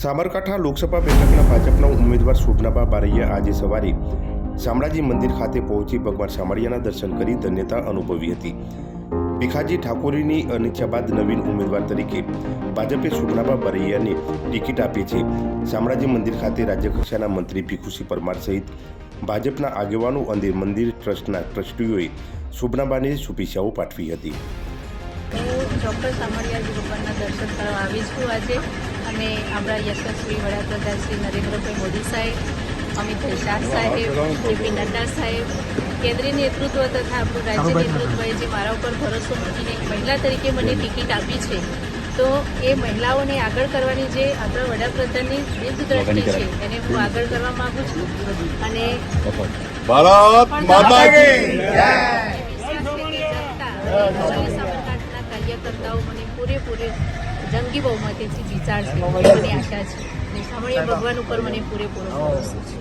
સાબરકાંઠા લોકસભા બેઠકના ભાજપના ઉમેદવાર શોભનાબા બારૈયા આજે સવારે શામળાજી મંદિર ખાતે પહોંચી ભગવાન શામળિયાના દર્શન કરી ધન્યતા અનુભવી હતી. ભીખાજી ઠાકોરીની અનિચ્છા બાદ નવીન ઉમેદવાર તરીકે ભાજપે શોભનાબા બારૈયાને ટિકિટ આપી છે. શામળાજી મંદિર ખાતે રાજ્યકક્ષાના મંત્રી ભીખુસિંહ પરમાર સહિત ભાજપના આગેવાનો અને મંદિર ટ્રસ્ટના ટ્રસ્ટીઓએ શોભનાબાને શુભેચ્છાઓ પાઠવી હતી. હું ચોક્કસ સામળિયાજી ભગવાનના દર્શન કરવા આવી છું આજે. અને આપણા યશસ્વી વડાપ્રધાન શ્રી નરેન્દ્રભાઈ મોદી સાહેબ અમિતભાઈ શાહ સાહેબ જેપી નડ્ડા સાહેબ કેન્દ્રીય નેતૃત્વ તથા આપણું રાજ્ય નેતૃત્વએ જે મારા ઉપર ભરોસો મૂકીને એક મહિલા તરીકે મને ટિકિટ આપી છે તો એ મહિલાઓને આગળ કરવાની જે આપણા વડાપ્રધાનની દીર્ઘદ્રષ્ટિ છે એને હું આગળ કરવા માંગુ છું. અને ભારત માતા કી સાબરકાંઠાના કાર્યકર્તાઓ મને પૂરેપૂરે જંગી બહુમતીથી જીતાડશે એવી મને આશા છે. અને સામળીયા ભગવાન ઉપર મને પૂરેપૂરો ભરોસો છે.